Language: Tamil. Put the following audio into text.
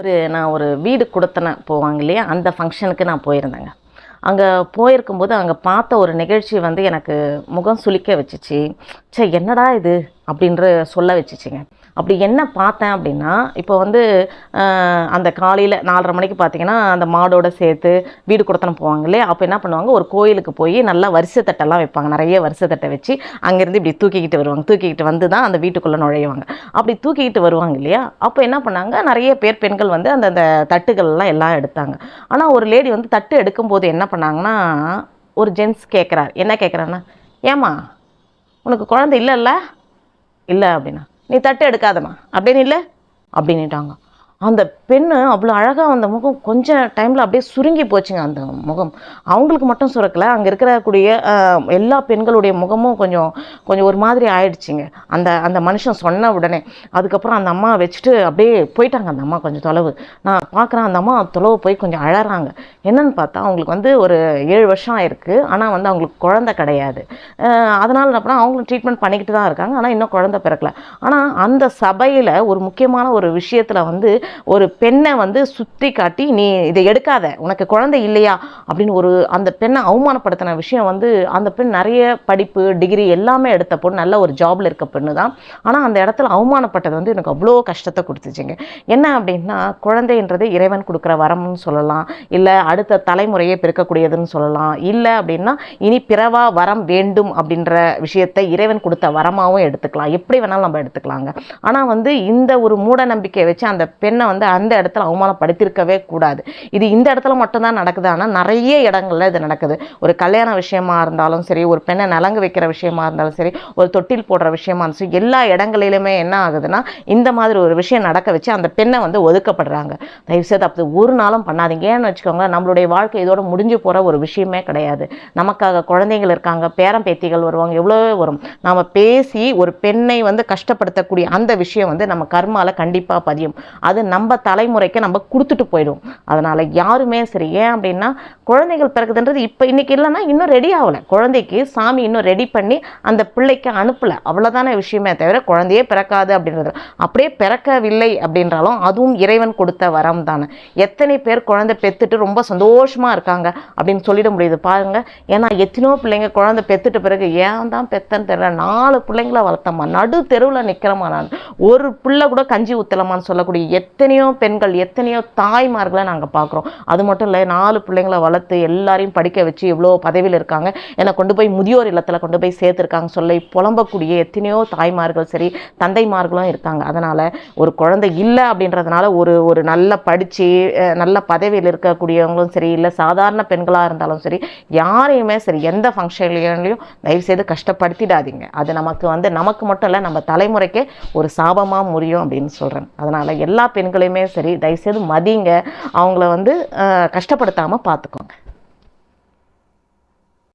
ஒரு நான் ஒரு வீடு கொடுத்தன போவாங்க இல்லையா? அந்த ஃபங்க்ஷனுக்கு நான் போயிருந்தேங்க. அங்கே போயிருக்கும்போது அங்கே பார்த்த ஒரு நிகழ்ச்சி வந்து எனக்கு முகம் சுளிக்க வச்சுச்சு. ச்சே என்னடா இது? அப்படின்ற சொல்ல வச்சுச்சுங்க. அப்படி என்ன பார்த்தேன் அப்படின்னா இப்போ வந்து அந்த காலையில் நாலரை மணிக்கு பார்த்தீங்கன்னா அந்த மாடோட சேர்த்து வீடு கொடுத்தனம் போவாங்க இல்லையா? அப்போ என்ன பண்ணுவாங்க? ஒரு கோயிலுக்கு போய் நல்லா வரிசை தட்டெல்லாம் வைப்பாங்க. நிறைய வரிசை தட்டை வச்சு அங்கேருந்து இப்படி தூக்கிக்கிட்டு வருவாங்க. தூக்கிக்கிட்டு வந்து தான் அந்த வீட்டுக்குள்ளே நுழையுவாங்க அப்படி தூக்கிக்கிட்டு வருவாங்க இல்லையா? அப்போ என்ன பண்ணாங்க? நிறைய பேர் பெண்கள் வந்து அந்த அந்த தட்டுகள்லாம் எல்லாம் எடுத்தாங்க. ஆனால் ஒரு லேடி வந்து தட்டு எடுக்கும்போது என்ன பண்ணாங்கன்னா ஒரு ஜென்ஸ் கேட்குறாரு என்ன கேட்குறான்னா ஏம்மா உனக்கு குழந்தை இல்லைல்ல? இல்லை அப்படின்னா நீ தட்டு எடுக்காதம்மா. அப்படின்னு இல்லை? அப்படின்னுட்டாங்க. அந்த பெண்ணு அவ்வளோ அழகாக அந்த முகம் கொஞ்சம் டைமில் அப்படியே சுருங்கி போச்சுங்க அந்த முகம். அவங்களுக்கு மட்டும் சுரக்கலை. அங்கே இருக்கிறக்கூடிய எல்லா பெண்களுடைய முகமும் கொஞ்சம் கொஞ்சம் ஒரு மாதிரி ஆயிடுச்சுங்க. அந்த அந்த மனுஷன் சொன்ன உடனே. அதுக்கப்புறம் அந்த அம்மா வச்சுட்டு அப்படியே போயிட்டாங்க அந்த அம்மா கொஞ்சம் தொலைவு. நான் பார்க்குறேன் அந்த அம்மா தொலைவு போய் கொஞ்சம் அழறாங்க. என்னன்னு பார்த்தா அவங்களுக்கு வந்து ஒரு ஏழு வருஷம் ஆயிருக்கு. ஆனால் வந்து அவங்களுக்கு குழந்தை கிடையாது. அதனால் அப்புறம் அவங்களும் ட்ரீட்மெண்ட் பண்ணிக்கிட்டு தான் இருக்காங்க. ஆனால் இன்னும் குழந்தை பிறக்கல. ஆனால் அந்த சபையில் ஒரு முக்கியமான ஒரு விஷயத்தில் வந்து ஒரு பெண்ணை வந்து சுற்றி காட்டி நீ இதை எடுக்காத உனக்கு குழந்தை இல்லையா? அப்படின்னு ஒரு அந்த பெண்ணை அவமானப்படுத்தின விஷயம் வந்து அந்த பெண் நிறைய படிப்பு டிகிரி எல்லாமே எடுத்த பொண்ணு நல்ல ஒரு ஜாபில் இருக்க பெண்ணு தான். ஆனால் அந்த இடத்துல அவமானப்பட்டது வந்து எனக்கு அவ்வளோ கஷ்டத்தை கொடுத்துச்சுங்க. என்ன அப்படின்னா குழந்தைன்றது இறைவன் கொடுக்குற வரம்னு சொல்லலாம். இல்லை அடுத்த தலைமுறையே பிறக்கக்கூடியதுன்னு சொல்லலாம். இல்லை அப்படின்னா இனி பிறவா வரம் வேண்டும் அப்படின்ற விஷயத்தை இறைவன் கொடுத்த வரமாகவும் எடுத்துக்கலாம். எப்படி வேணாலும் நம்ம எடுத்துக்கலாங்க. ஆனால் வந்து இந்த ஒரு மூட நம்பிக்கையை வச்சு அந்த பெண்ணை வந்து அந்த இடத்துல அவமானப்படுத்தியிருக்கவே கூடாது. இது இந்த இடத்துல மட்டும்தான் நடக்குது. ஆனால் நிறைய இடங்களில் இது நடக்குது. ஒரு கல்யாண விஷயமா இருந்தாலும் சரி ஒரு பெண்ணை நலங்கு வைக்கிற விஷயமா இருந்தாலும் சரி ஒரு தொட்டில் போடுற விஷயமா இருந்தாலும் சரி எல்லா இடங்களிலுமே என்ன ஆகுதுன்னா இந்த மாதிரி ஒரு விஷயம் நடக்க வச்சு அந்த பெண்ணை வந்து ஒதுக்கப்படுறாங்க. தயவுசெய்து அப்படி ஒரு நாளும் பண்ணாதீங்க. ஏன்னு வச்சுக்கோங்களேன் நம்மளுடைய வாழ்க்கை இதோட முடிஞ்சு போகிற ஒரு விஷயமே கிடையாது. நமக்காக குழந்தைகள் இருக்காங்க பேரம் பேத்திகள் வருவாங்க எவ்வளோ வரும். நாம் பேசி ஒரு பெண்ணை வந்து கஷ்டப்படுத்தக்கூடிய அந்த விஷயம் வந்து நம்ம கர்மாவில் கண்டிப்பாக பதியும். அது நம்ம தலைமுறைக்கு நம்ம கொடுத்துட்டு போயிடும். அதனால் யாருமே சரி ஏன் அப்படின்னா குழந்தைகள் பிறகுதுன்றது இப்போ இன்றைக்கி இல்லைன்னா இன்னும் ரெடி ஆகலை. குழந்தைக்கு சாமி இன்னும் ரெடி பண்ணி அந்த பிள்ளைக்கு அனுப்பலை. அவ்வளோதான விஷயமே தவிர குழந்தையே பிறக்காது அப்படின்றது. அப்படியே பிறக்கவில்லை அப்படின்றாலும் அதுவும் இறைவன் கொடுத்த வரம் தானே. எத்தனை பேர் குழந்தை பெத்துட்டு ரொம்ப சந்தோஷமாக இருக்காங்க அப்படின்னு சொல்லிட முடியுது பாருங்கள் ஏன்னா எத்தனையோ பிள்ளைங்க குழந்தை பெத்துட்ட பிறகு ஏன் தான் பெத்தன்னு தெரியல. நாலு பிள்ளைங்கள வளர்த்தம்மா. நடு தெருவில் நிற்கிறமா நான். ஒரு பிள்ளை கூட கஞ்சி ஊத்தலமான்னு சொல்லக்கூடிய எத்தனையோ பெண்கள் எத்தனையோ தாய்மார்களை நாங்கள் பார்க்குறோம் அது மட்டும் இல்லை நாலு பிள்ளைங்கள வளர்த்து எல்லாரையும் படிக்க வச்சு எவ்வளோ பதவியில் இருக்காங்க. என்னை கொண்டு போய் முதியோர் இல்லத்தில் கொண்டு போய் சேர்த்துருக்காங்க சொல்லி புலம்பக்கூடிய எத்தனையோ தாய்மார்கள் சரி தந்தைமார்களும் இருக்காங்க. அதனால் ஒரு குழந்தை இல்லை அப்படின்றதுனால ஒரு ஒரு நல்ல படித்து நல்ல பதவியில் இருக்கக்கூடியவங்களும் சரி இல்லை சாதாரண பெண்களாக இருந்தாலும் சரி யாரையுமே சரி எந்த ஃபங்க்ஷன்லையும் தயவுசெய்து கஷ்டப்படுத்திடாதீங்க. அது நமக்கு வந்து நமக்கு மட்டும் இல்லை நம்ம தலைமுறைக்கே ஒரு சாபமாக முடியும் அப்படின்னு சொல்கிறேன் அதனால் எல்லா பெண்களும் பெண்களையுமே சரி தயவுசெய்து மதிங்க. அவங்கள வந்து கஷ்டப்படுத்தாமல் பார்த்துக்கோங்க